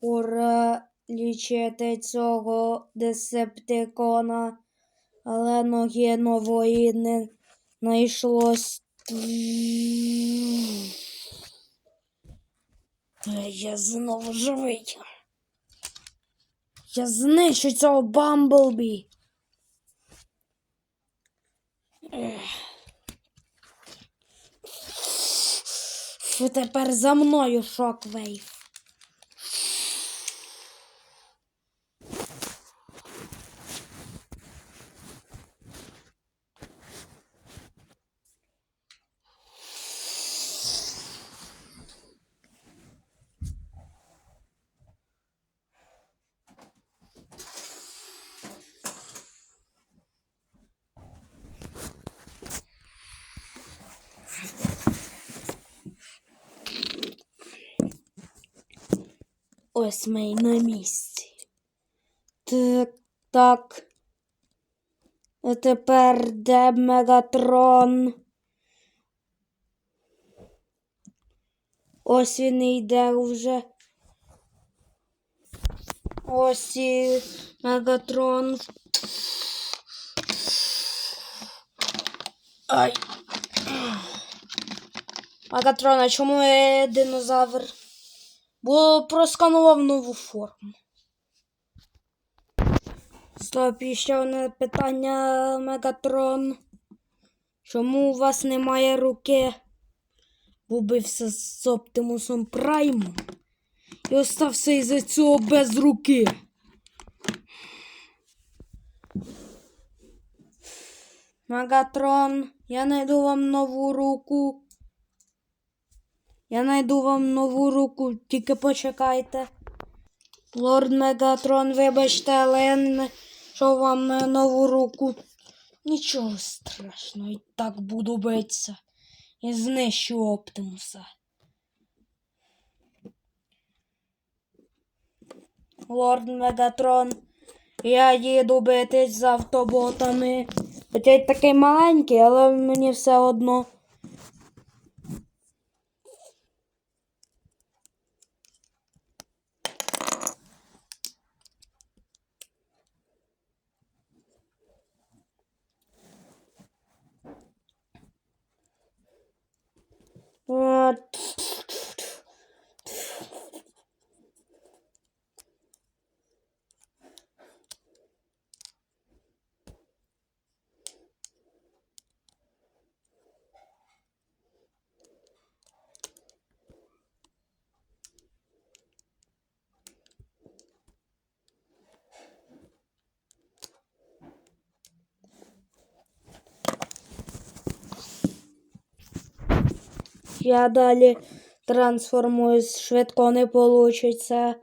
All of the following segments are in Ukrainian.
Пора лічити цього десептикона, але ноги нової не знайшлось. Я знову живий. Я знищу цього Бамблбі. Ех. Тепер за мною шоквейв? Ось ми на місці. Так, так. А тепер де Мегатрон? Ось він і йде вже. Ось і Мегатрон. Ай. Мегатрон, а чому динозавр? Бо просканував нову форму. Стоп, і ще одне питання, Мегатрон. Чому у вас немає руки? Убився з Оптимусом Праймом і остався із-за цього без руки. Мегатрон, я найду вам нову руку. Я найду вам нову руку, тільки почекайте. Лорд Мегатрон, вибачте, але я не знайшов вам е, нову руку. Нічого страшного, і так буду битися. І знищу Оптимуса. Лорд Мегатрон, я їду битись з автоботами. Хоча й такий маленький, але мені все одно. Я далі трансформуюсь, швидко не получиться.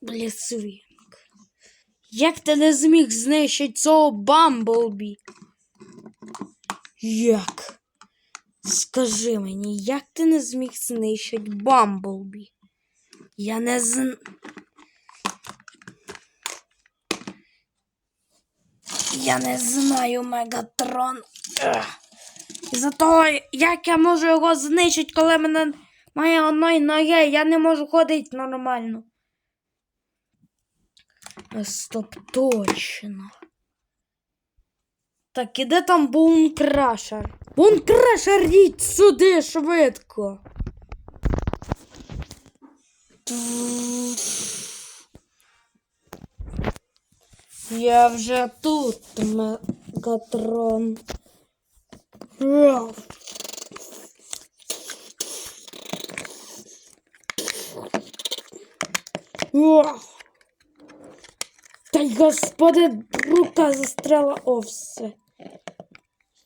Блісвінг. Як ти не зміг знищити цього Бамблбі? Як? Скажи мені, як ти не зміг знищити Бамблбі? Я не зн... Я не знаю, Мегатрон. Ех. Із-за того, як я можу його знищити, коли мене має одної ноги, я не можу ходити нормально. Стоп, точно. Так, іде там бункрашер? Бункрашер, їдь сюди швидко. Я вже тут, Мегатрон. Та й господи, рука застряла О, все.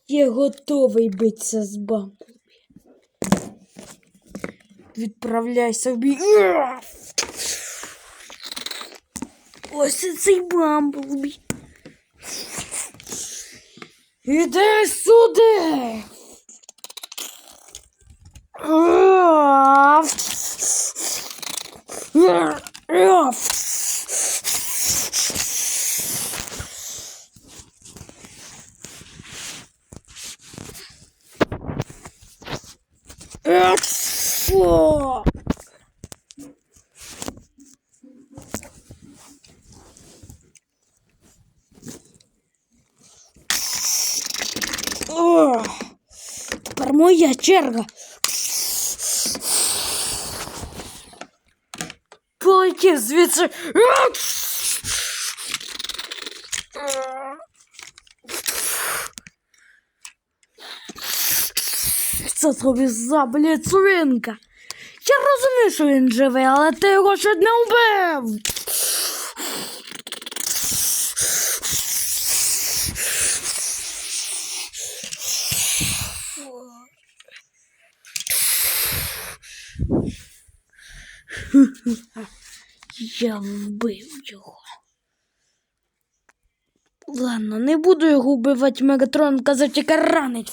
Я готовий битися з бамблбі. Відправляйся в бій. Ось цей бамблбі. Іди сюди. Раф. Тепер моя черга. Полетів звідси. Це тобі за, блядь, свинка. Я розумію, що він живий, але ти його ще не вбив. Я вбив його. Ладно, не буду його вбивати, Мегатрон тільки ранить.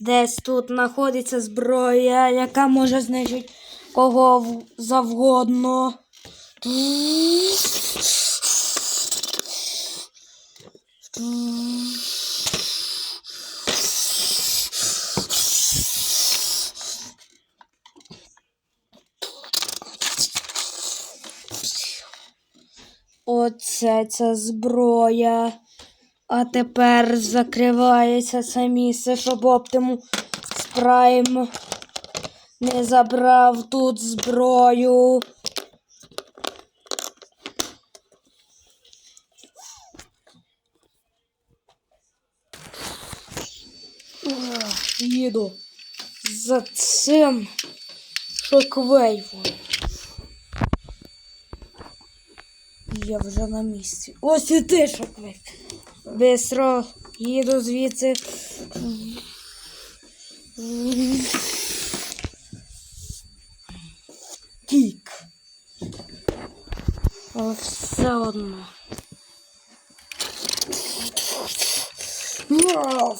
Десь тут знаходиться зброя, яка може знищити кого завгодно. Оце ця зброя. А тепер закривається це місце, щоб Оптимус Прайм не забрав тут зброю. Їду за цим шоквейвом. Я вже на місці. Ось і ти, шоквейв. Бистро їду звідси. Тік. Але все одно. Мяу.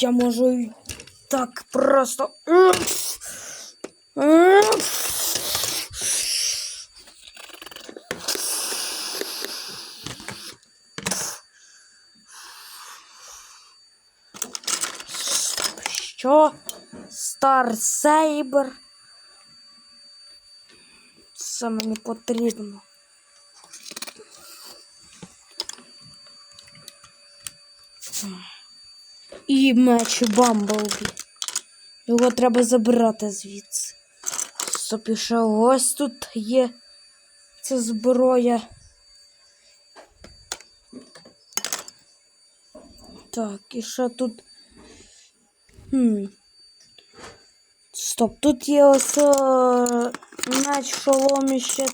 Я можу й так просто. Стар Сейбер? Це мені потрібно. І меч Бамблбі. Його треба забирати звідси. Ще ось тут є ця зброя. Так, і що тут. Хм. Стоп, тут є ось о, меч шоломіще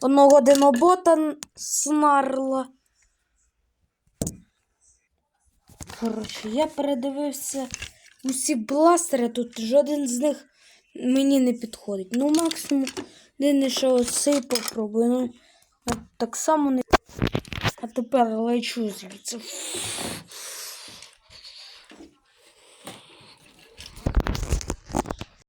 одного динобота снарла. Коротше, я передивився усі бластери, тут жоден з них мені не підходить. Ну, максимум Єдине, що оцей попробую. Ну, так само не. А тепер лечу звідси.